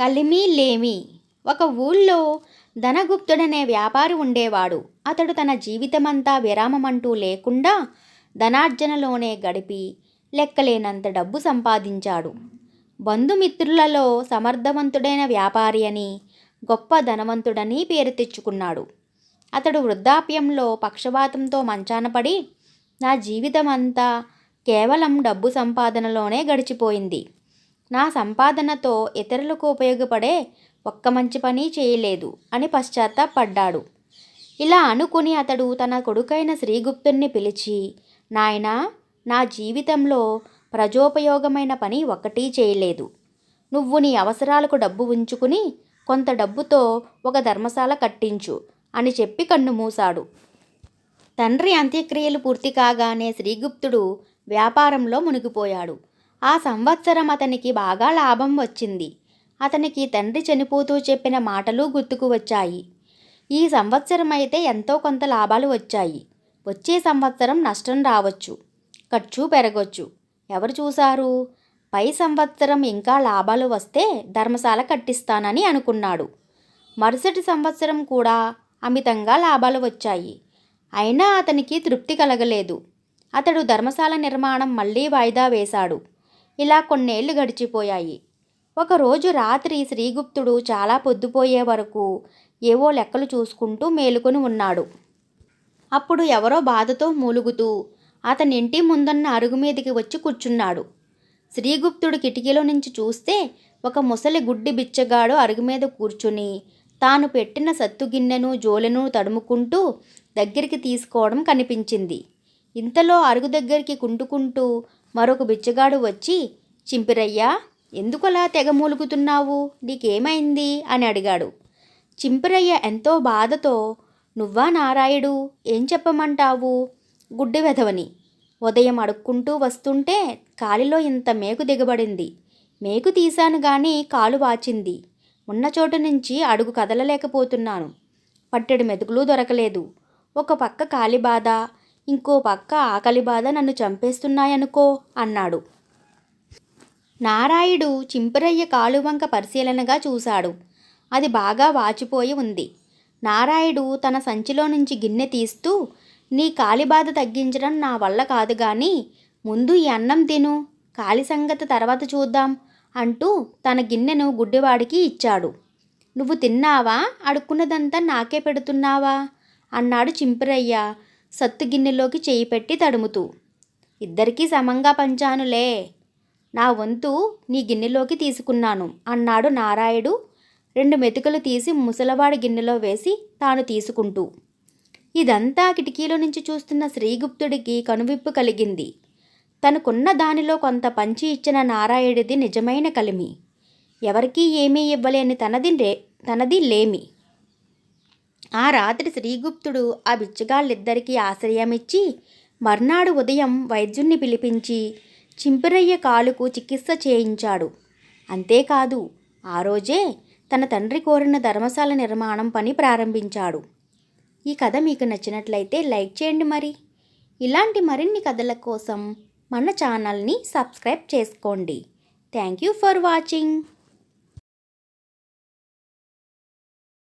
కలిమి లేమి ఒక ఊళ్ళో ధనగుప్తుడనే వ్యాపారి ఉండేవాడు. అతడు తన జీవితమంతా విరామమంటూ లేకుండా ధనార్జనలోనే గడిపి లెక్కలేనంత డబ్బు సంపాదించాడు. బంధుమిత్రులలో సమర్థవంతుడైన వ్యాపారి అని గొప్ప ధనవంతుడని పేరు తెచ్చుకున్నాడు. అతడు వృద్ధాప్యంలో పక్షవాతంతో మంచాన పడి నా జీవితం అంతా కేవలం డబ్బు సంపాదనలోనే గడిచిపోయింది. నా సంపాదనతో ఇతరులకు ఉపయోగపడే ఒక్క మంచి పని చేయలేదు అని పశ్చాత్తాపడ్డాడు. ఇలా అనుకుని అతడు తన కొడుకైన శ్రీగుప్తుణ్ణి పిలిచి నాయనా నా జీవితంలో ప్రజోపయోగమైన పని ఒకటి చేయలేదు. నువ్వు నీ అవసరాలకు డబ్బు ఉంచుకుని కొంత డబ్బుతో ఒక ధర్మశాల కట్టించు అని చెప్పి కన్ను మూశాడు. తండ్రి అంత్యక్రియలు పూర్తి కాగానే శ్రీగుప్తుడు వ్యాపారంలో మునిగిపోయాడు. ఆ సంవత్సరం అతనికి బాగా లాభం వచ్చింది. అతనికి తండ్రి చనిపోతూ చెప్పిన మాటలు గుర్తుకు వచ్చాయి. ఈ సంవత్సరం అయితే ఎంతో కొంత లాభాలు వచ్చాయి. వచ్చే సంవత్సరం నష్టం రావచ్చు. ఖర్చు పెరగవచ్చు ఎవరు చూశారు? పై సంవత్సరం ఇంకా లాభాలు వస్తే ధర్మశాల కట్టిస్తానని అనుకున్నాడు. మరుసటి సంవత్సరం కూడా అమితంగా లాభాలు వచ్చాయి. అయినా అతనికి తృప్తి కలగలేదు. అతడు ధర్మశాల నిర్మాణం మళ్ళీ వాయిదా వేశాడు. ఇలా కొన్నేళ్ళు గడిచిపోయాయి. ఒకరోజు రాత్రి శ్రీగుప్తుడు చాలా పొద్దుపోయే వరకు ఏవో లెక్కలు చూసుకుంటూ మేలుకొని ఉన్నాడు. అప్పుడు ఎవరో బాధతో మూలుగుతూ అతని ఇంటి ముందున్న అరుగు మీదకి వచ్చి కూర్చున్నాడు. శ్రీగుప్తుడు కిటికీలో నుంచి చూస్తే ఒక ముసలి గుడ్డి బిచ్చగాడు అరుగు మీద కూర్చుని తాను పెట్టిన సత్తు గిన్నెను జోలెను తడుముకుంటూ దగ్గరికి తీసుకోవడం కనిపించింది. ఇంతలో అరుగు దగ్గరికి కుంటుకుంటూ మరొక బిచ్చగాడు వచ్చి చింపిరయ్యా ఎందుకలా తెగ మూలుగుతున్నావు? నీకేమైంది? అని అడిగాడు. చింపిరయ్య ఎంతో బాధతో నువ్వా నారాయుడు ఏం చెప్పమంటావు? గుడ్డి వెధవని. ఉదయం అడుక్కుంటూ వస్తుంటే కాలిలో ఇంత మేకు దిగబడింది. మేకు తీశాను గాని కాలు వాచింది. ఉన్న చోటు నుంచి అడుగు కదలలేకపోతున్నాను. పట్టెడు మెతుకులు దొరకలేదు. ఒక పక్క కాలి బాధ ఇంకో పక్క ఆకలి బాధ నన్ను చంపేస్తున్నాయనుకో అన్నాడు. నారాయుడు చింపిరయ్య కాలువంక పరిశీలనగా చూశాడు. అది బాగా వాచిపోయి ఉంది. నారాయుడు తన సంచిలో నుంచి గిన్నె తీస్తూ నీ కాలి బాధ తగ్గించడం నా వల్ల కాదు కానీ ముందు ఈ అన్నం తిను కాలి సంగతి తర్వాత చూద్దాం అంటూ తన గిన్నెను గుడ్డివాడికి ఇచ్చాడు. నువ్వు తిన్నావా? అడుక్కున్నదంతా నాకే పెడుతున్నావా? అన్నాడు చింపిరయ్య. సత్తు గిన్నెలోకి చేయి పెట్టి తడుముతూ ఇద్దరికీ సమంగా పంచానులే. నా వంతు నీ గిన్నెలోకి తీసుకున్నాను అన్నాడు నారాయుడు రెండు మెతుకులు తీసి ముసలవాడి గిన్నెలో వేసి తాను తీసుకుంటూ. ఇదంతా కిటికీలో నుంచి చూస్తున్న శ్రీగుప్తుడికి కనువిప్పు కలిగింది. తనకున్న దానిలో కొంత పంచి ఇచ్చిన నారాయుడిది నిజమైన కలిమి. ఎవరికీ ఏమీ ఇవ్వలేని తనది రే తనది లేమి. ఆ రాత్రి శ్రీగుప్తుడు ఆ బిచ్చగాళ్ళిద్దరికీ ఆశ్రయమిచ్చి మర్నాడు ఉదయం వైద్యుణ్ణి పిలిపించి చింపిరయ్య కాలుకు చికిత్స చేయించాడు. అంతేకాదు ఆ రోజే తన తండ్రి కోరిన ధర్మశాల నిర్మాణం పని ప్రారంభించాడు. ఈ కథ మీకు నచ్చినట్లయితే లైక్ చేయండి మరి. ఇలాంటి మరిన్ని కథల కోసం మన ఛానల్ని సబ్స్క్రైబ్ చేసుకోండి. Thank you for watching.